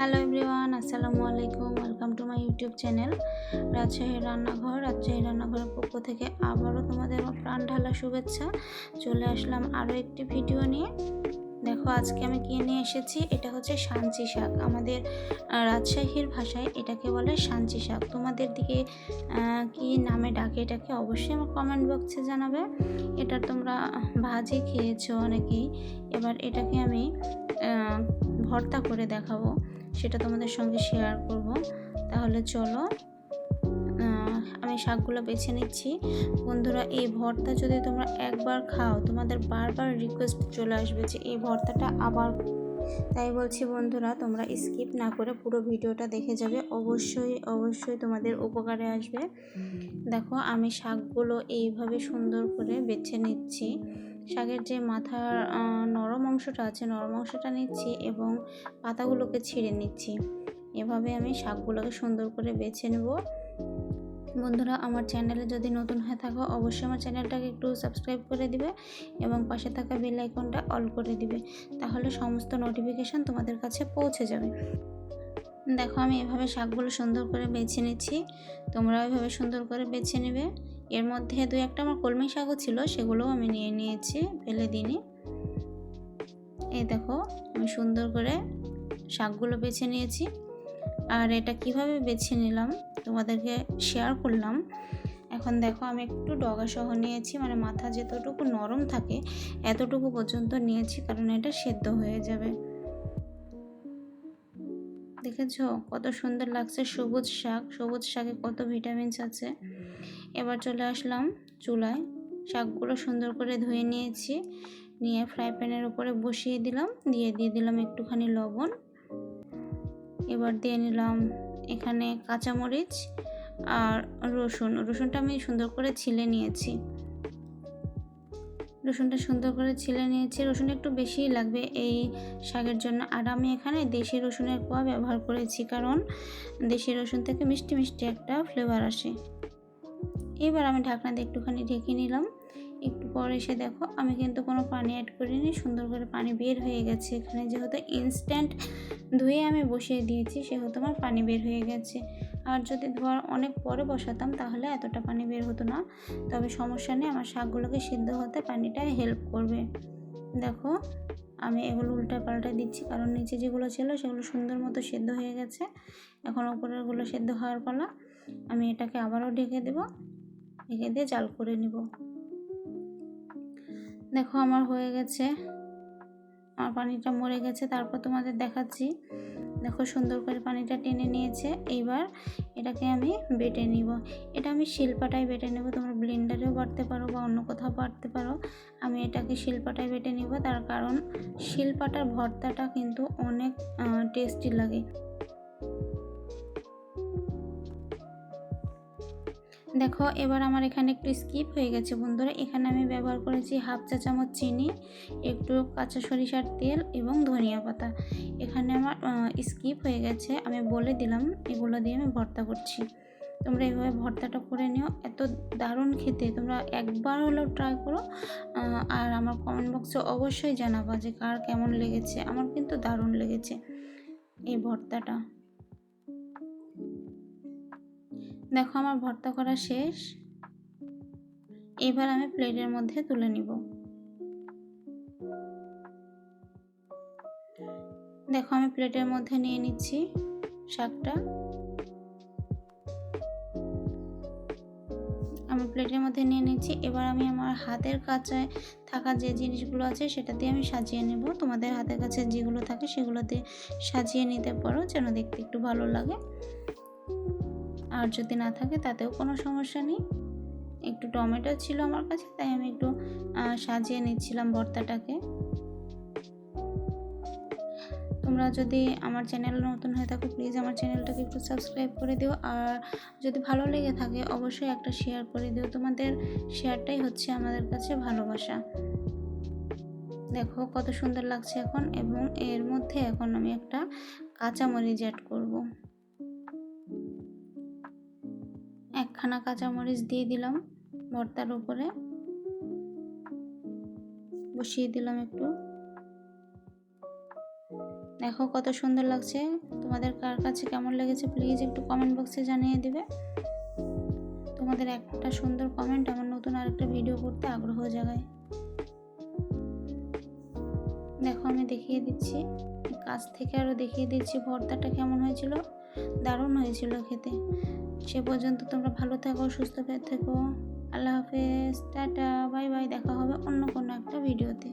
Hello everyone আসসালামু আলাইকুম welcome to my YouTube channel Rajshahi Rannaghar Rajshahi রান্নাঘরের পক্ষ থেকে আবারও তোমাদের প্রাণ ঢালা শুভেচ্ছা। চলে আসলাম আরও একটি ভিডিও নিয়ে। দেখো, আজকে আমি কিনে নিয়ে এসেছি? এটা হচ্ছে সাঞ্চি শাক। আমাদের রাজশাহীর ভাষায় এটাকে বলে সাঞ্চি শাক। তোমাদের দিকে কি নামে ডাকে এটাকে অবশ্যই আমার কমেন্ট বক্সে জানাবে। এটা তোমরা ভাজি খেয়েছো অনেকেই। এবার এটাকে আমি ভর্তা করে দেখাবো। সেটা তোমাদের সঙ্গে শেয়ার করব। তাহলে চলো আমি শাকগুলো বেছে নিচ্ছি। বন্ধুরা, এই ভর্তা যদি তোমরা একবার খাও, তোমাদের বারবার রিকোয়েস্ট চলে আসবে যে এই ভর্তাটা আবার তাই বলছি বন্ধুরা, তোমরা স্কিপ না করে পুরো ভিডিওটা দেখে যাবে। অবশ্যই অবশ্যই তোমাদের উপকারে আসবে। দেখো, আমি শাকগুলো এইভাবে সুন্দর করে বেছে নিচ্ছি। শাকের যে মাথার নরম অংশটা আছে, নরম অংশটা নিচ্ছি এবং পাতাগুলোকে ছিঁড়ে নিচ্ছি। এভাবে আমি শাকগুলোকে সুন্দর করে বেছে নেব। বন্ধুরা, আমার চ্যানেলে যদি নতুন হয়ে থাকো, অবশ্যই আমার চ্যানেলটাকে একটু সাবস্ক্রাইব করে দিবে এবং পাশে থাকা বেল আইকনটা অল করে দিবে। তাহলে সমস্ত নোটিফিকেশান তোমাদের কাছে পৌঁছে যাবে। দেখো, আমি এভাবে শাকগুলো সুন্দর করে বেছে নিচ্ছি। তোমরাও এভাবে সুন্দর করে বেছে নেবে। এর মধ্যে দু একটা আমার কলমি শাকও ছিল, সেগুলোও আমি নিয়ে নিয়েছি ফেলে দিইনি। এই দেখো, আমি সুন্দর করে শাকগুলো বেছে নিয়েছি। আর এটা কীভাবে বেছে নিলাম তোমাদেরকে শেয়ার করলাম। এখন দেখো, আমি একটু ডগা সহ নিয়েছি মানে মাথা যতটুকু নরম থাকে এতটুকু পর্যন্ত নিয়েছি, কারণ এটা সেদ্ধ হয়ে যাবে। দেখেছ? কত সুন্দর লাগছে সবুজ শাক, সবুজ শাকে কত ভিটামিনস আছে। এবার চলে আসলাম চুলায়। শাকগুলো সুন্দর করে ধুয়ে নিয়েছি। নিয়ে ফ্রাই প্যানের উপরে বসিয়ে দিলাম। দিয়ে দিয়ে দিলাম একটুখানি লবণ। এবার দিয়ে নিলাম এখানে কাঁচামরিচ আর রসুন। রসুনটা আমি সুন্দর করে ছিলে নিয়েছি। রসুনটা সুন্দর করে ছিলে নিয়েছি। রসুন একটু বেশিই লাগবে এই শাকের জন্য। আর আমি এখানে দেশি রসুনের কোয়া ব্যবহার করেছি। কারণ দেশি রসুন থেকে মিষ্টি মিষ্টি একটা ফ্লেভার আসে। এবার আমি ঢাকনা দিয়ে একটুখানি ঢেকে নিলাম। একটু পর এসে দেখো, আমি কিন্তু কোনো পানি অ্যাড করিনি, সুন্দর করে পানি বের হয়ে গেছে। এখানে যেহেতু ইনস্ট্যান্ট ধুয়ে আমি বসিয়ে দিয়েছি, সেহেতু আমার পানি বের হয়ে গেছে। আর যদি ধোয়ার অনেক পরে বসাতাম, তাহলে এতটা পানি বের হতো না। তবে সমস্যা নেই, আমার শাকগুলোকে সিদ্ধ হতে পানিটা হেল্প করবে। দেখো, আমি এগুলো উল্টা পাল্টা দিচ্ছি, কারণ নিচে যেগুলো ছিল, সেগুলো সুন্দর মতো সেদ্ধ হয়ে গেছে। এখন উপরেরগুলো সেদ্ধ হওয়ার পালা। আমি এটাকে আবারও ঢেকে দেব। ঢেকে দিয়ে জাল করে নিব। দেখো আমার হয়ে গেছে। আমার পানিটা মরে গেছে, তারপর তোমাদের দেখাচ্ছি। দেখো সুন্দর করে পানিটা টেনে নিয়েছে। এইবার এটাকে আমি বেটে নিব। এটা আমি শিল্পাটাই বেটে নেব। তোমরা ব্লেন্ডারেও বাটতে পারো বা অন্য কোথাও বাটতে পারো। আমি এটাকে শিলপাটায় বেটে নিব। তার কারণ শিলপাটার ভর্তাটা কিন্তু অনেক টেস্টি লাগে। দেখো, এবার আমার এখানে একটু স্কিপ হয়ে গেছে বন্ধুরা। এখানে আমি ব্যবহার করেছি হাফ চা চামচ চিনি, একটু কাঁচা সরিষার তেল এবং ধনিয়া পাতা। এখানে আমার স্কিপ হয়ে গেছে। আমি বলে দিলাম, এগুলো দিয়ে আমি ভর্তা করছি। তোমরা এইভাবে ভর্তাটা করে নিও। এত দারুণ খেতে। তোমরা একবার হলেও ট্রাই করো। আর আমার কমেন্ট বক্সে অবশ্যই জানাবা যে কার কেমন লেগেছে। আমার কিন্তু দারুণ লেগেছে এই ভর্তাটা। দেখো আমার ভর্তা করা শেষ। এবার আমি প্লেটের মধ্যে তুলে নিব। দেখো আমি প্লেটের মধ্যে নিয়ে নিচ্ছি শাকটা। আমি প্লেটের মধ্যে নিয়ে নিচ্ছি। এবার আমি আমার হাতের কাছে থাকা যে জিনিসগুলো আছে সেটা দিয়ে আমি সাজিয়ে নেব। তোমাদের হাতের কাছে যেগুলো থাকে সেগুলোতে সাজিয়ে নিতে পারো যেন দেখতে একটু ভালো লাগে। আর যদি না থাকে তাতেও কোনো সমস্যা নেই। একটু টমেটো ছিল আমার কাছে, তাই আমি একটু সাজিয়ে নিচ্ছিলাম ভর্তাটাকে। তোমরা যদি আমার চ্যানেল নতুন হয়ে থাকো প্লিজ আমার চ্যানেলটাকে একটু সাবস্ক্রাইব করে দিও। আর যদি ভালো লেগে থাকে, অবশ্যই একটা শেয়ার করে দিও। তোমাদের শেয়ারটাই হচ্ছে আমাদের কাছে ভালোবাসা। দেখো কত সুন্দর লাগছে এখন, এবং এর মধ্যে এখন আমি একটা কাঁচামরিচ অ্যাড করব। একখানা কাঁচামরিচ দিয়ে দিলাম ভর্তার উপরে। বসিয়ে দিলাম একটু। দেখো কত সুন্দর লাগছে। তোমাদের কার কাছে কেমন লেগেছে প্লিজ একটু কমেন্ট বক্সে জানিয়ে দিবে। তোমাদের একটা সুন্দর কমেন্ট আমার নতুন আরেকটা ভিডিও করতে আগ্রহ জাগায়। দেখো আমি দেখিয়ে দিচ্ছি। কাছ থেকে আরও দেখিয়ে দিচ্ছি ভর্তাটা কেমন হয়েছিল। দারুণ হয়েছিল খেতে। সে পর্যন্ত তোমরা ভালো থাকো, সুস্থ থেকো। আল্লাহ হাফেজ, টাটা, বাই বাই, দেখা হবে অন্য কোনো একটা ভিডিওতে।